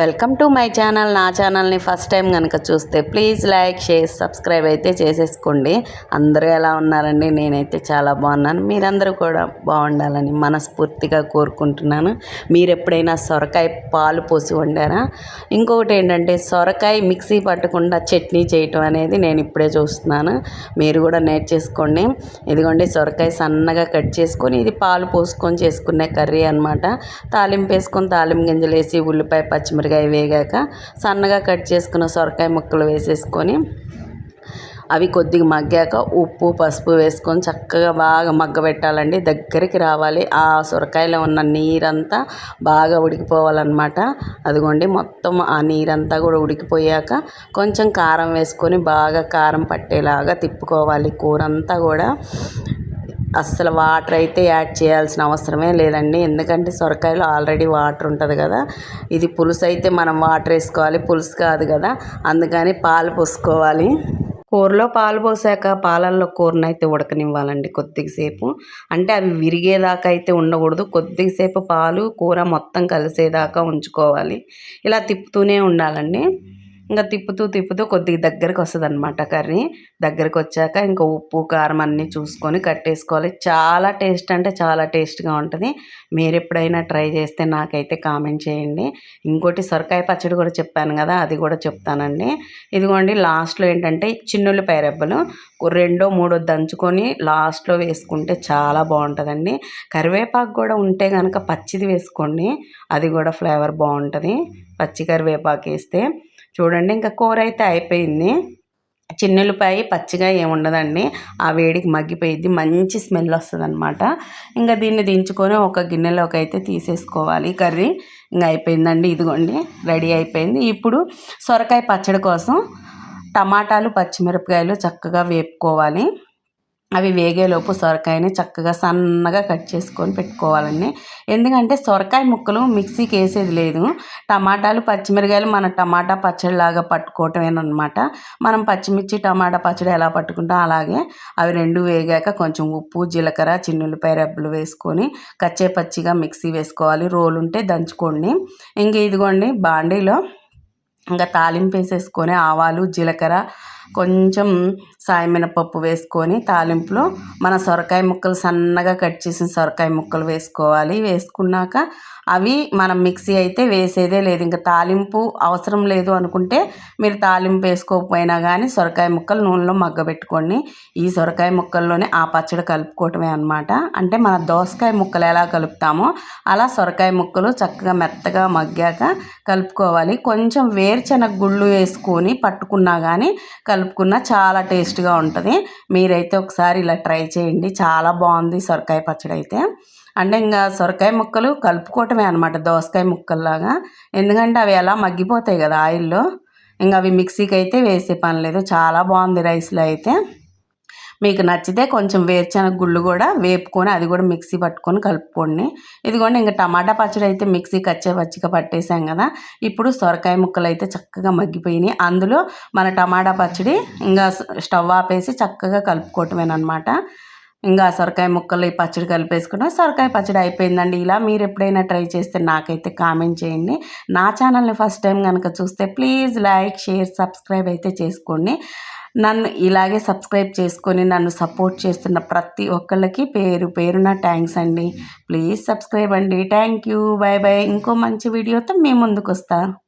Welcome to my channel. నా ఛానల్ని first time కనుక చూస్తే ప్లీజ్ లైక్ షేర్ సబ్స్క్రైబ్ అయితే చేసేసుకోండి. అందరూ ఎలా ఉన్నారండి? నేనైతే చాలా బాగున్నాను. మీరందరూ కూడా బాగుండాలని మనస్ఫూర్తిగా కోరుకుంటున్నాను. మీరు ఎప్పుడైనా సొరకాయ పాలు పోసి వండారా? ఇంకొకటి ఏంటంటే సొరకాయ మిక్సీ పట్టకుండా చట్నీ చేయటం అనేది నేను ఇప్పుడే చూస్తున్నాను. మీరు కూడా నేర్చేసుకోండి ఇదిగోండి సొరకాయ సన్నగా కట్ చేసుకొని ఇది పాలు పోసుకొని చేసుకునే కర్రీ అనమాట తాలింపు వేసుకొని తాలింపు గింజలు వేసి ఉల్లిపాయ పచ్చిమిరపకాయ వేగాక సన్నగా కట్ చేసుకున్న సొరకాయ ముక్కలు వేసేసుకొని అవి కొద్దిగా మగ్గాక ఉప్పు పసుపు వేసుకొని చక్కగా బాగా మగ్గబెట్టాలండి. దగ్గరికి రావాలి. ఆ సొరకాయలో ఉన్న నీరంతా బాగా ఉడికిపోవాలన్నమాట. అదిగోండి మొత్తం ఆ నీరంతా కూడా ఉడికిపోయాక కొంచెం కారం వేసుకొని బాగా కారం పట్టేలాగా తిప్పుకోవాలి. కూర అంతా కూడా అస్సలు వాటర్ అయితే యాడ్ చేయాల్సిన అవసరమే లేదండి. ఎందుకంటే సొరకాయలో ఆల్రెడీ వాటర్ ఉంటుంది కదా. ఇది పులుసు అయితే మనం వాటర్ వేసుకోవాలి. పులుసు కాదు కదా. అందుకని పాలు పోసుకోవాలి. కూరలో పాలు పోసాక పాలల్లో కూరను అయితే ఉడకనివ్వాలండి కొద్దిసేపు అంటే అవి విరిగేదాకా అయితే ఉండకూడదు. కొద్దిసేపు పాలు కూర మొత్తం కలిసేదాకా ఉంచుకోవాలి. ఇలా తిప్పుతూనే ఉండాలండి. ఇంకా తిప్పుతూ తిప్పుతూ కొద్దిగా దగ్గరికి వస్తుంది అనమాట కర్రీ. దగ్గరికి వచ్చాక ఇంకా ఉప్పు కారం అన్నీ చూసుకొని కట్టేసుకోవాలి. చాలా టేస్ట్ అంటే చాలా టేస్ట్గా ఉంటుంది. మీరు ఎప్పుడైనా ట్రై చేస్తే నాకైతే కామెంట్ చేయండి. ఇంకోటి సొరకాయ పచ్చడి కూడా చెప్పాను కదా అది కూడా చెప్తానండి. ఇదిగోండి లాస్ట్లో ఏంటంటే చిన్నులపాయ రెబ్బలు. రెండో మూడో దంచుకొని లాస్ట్లో వేసుకుంటే చాలా బాగుంటుందండి. కరివేపాకు కూడా ఉంటే కనుక పచ్చిది వేసుకోండి. అది కూడా ఫ్లేవర్ బాగుంటుంది. పచ్చి కరివేపాకు వేస్తే చూడండి ఇంకా కూర అయితే అయిపోయింది. చిన్నులపాయ పచ్చిగా ఏముండదండి ఆ వేడికి మగ్గిపోయింది మంచి స్మెల్ వస్తుంది అనమాట ఇంకా దీన్ని దించుకొని ఒక గిన్నెలోకి అయితే తీసేసుకోవాలి. కర్రీ ఇంకా అయిపోయిందండి ఇదిగోండి రెడీ అయిపోయింది. ఇప్పుడు సొరకాయ పచ్చడి కోసం టమాటాలు పచ్చిమిరపకాయలు చక్కగా వేపుకోవాలి. అవి వేగేలోపు సొరకాయని చక్కగా సన్నగా కట్ చేసుకొని పెట్టుకోవాలండి. ఎందుకంటే సొరకాయ ముక్కలు మిక్సీకి వేసేది లేదు. టమాటాలు పచ్చిమిరకాయలు మన టమాటా పచ్చడిలాగా పట్టుకోవటమేనమాట మనం పచ్చిమిర్చి టమాటా పచ్చడి ఎలా పట్టుకుంటాం అలాగే అవి రెండు వేగాక కొంచెం ఉప్పు జీలకర్ర చిన్నులపై రెబ్బలు వేసుకొని కచ్చే పచ్చిగా మిక్సీ వేసుకోవాలి. రోలు ఉంటే దంచుకోండి. ఇంక ఇదిగోండి బాండీలో ఇంకా తాలింపు వేసేసుకొని ఆవాలు జీలకర్ర కొంచెం సాయమినపప్పు వేసుకొని తాలింపులో మన సొరకాయ ముక్కలు సన్నగా కట్ చేసిన సొరకాయ ముక్కలు వేసుకోవాలి. వేసుకున్నాక అవి మనం మిక్సీ అయితే వేసేదే లేదు. ఇంకా తాలింపు అవసరం లేదు అనుకుంటే మీరు తాలింపు వేసుకోకపోయినా కానీ సొరకాయ ముక్కలు నూనెలో మగ్గబెట్టుకోండి. ఈ సొరకాయ ముక్కల్లోనే ఆ పచ్చడి కలుపుకోవటమే అనమాట అంటే మన దోసకాయ ముక్కలు ఎలా కలుపుతామో అలా సొరకాయ ముక్కలు చక్కగా మెత్తగా మగ్గాక కలుపుకోవాలి. కొంచెం వేరుశనగ గుళ్ళు వేసుకొని పట్టుకున్నా కానీ కలుపుకున్న చాలా టేస్ట్గా ఉంటుంది. మీరైతే ఒకసారి ఇలా ట్రై చేయండి. చాలా బాగుంది సొరకాయ పచ్చడి అయితే. అంటే ఇంకా సొరకాయ ముక్కలు కలుపుకోవటమే అనమాట దోసకాయ ముక్కల్లాగా. ఎందుకంటే అవి ఎలా మగ్గిపోతాయి కదా ఆయిల్లో. ఇంకా అవి మిక్సీకి అయితే వేసే పని లేదు. చాలా బాగుంది రైస్లో అయితే. మీకు నచ్చితే కొంచెం వేరుశనగ గుళ్ళు కూడా వేపుకొని అది కూడా మిక్సీ పట్టుకొని కలుపుకోండి. ఇదిగోండి ఇంకా టమాటా పచ్చడి అయితే మిక్సీ కచ్చే పచ్చిగా పట్టేసాం కదా. ఇప్పుడు సొరకాయ ముక్కలు అయితే చక్కగా మగ్గిపోయినాయి. అందులో మన టమాటా పచ్చడి ఇంకా స్టవ్ ఆపేసి చక్కగా కలుపుకోవటమేనమాట. ఇంకా సొరకాయ ముక్కలు ఈ పచ్చడి కలిపేసుకున్నాం. సొరకాయ పచ్చడి అయిపోయిందండి. ఇలా మీరు ఎప్పుడైనా ట్రై చేస్తే నాకైతే కామెంట్ చేయండి. నా ఛానల్ని ఫస్ట్ టైం కనుక చూస్తే ప్లీజ్ లైక్ షేర్ సబ్స్క్రైబ్ అయితే చేసుకోండి. నన్ను ఇలాగే సబ్స్క్రైబ్ చేసుకొని నన్ను సపోర్ట్ చేస్తున్న ప్రతి ఒక్కళ్ళకి పేరు పేరున థ్యాంక్స్ అండి. ప్లీజ్ సబ్స్క్రైబ్ అండి. Thank you. బాయ్ బాయ్ ఇంకో మంచి వీడియోతో మేము ముందుకు వస్తాను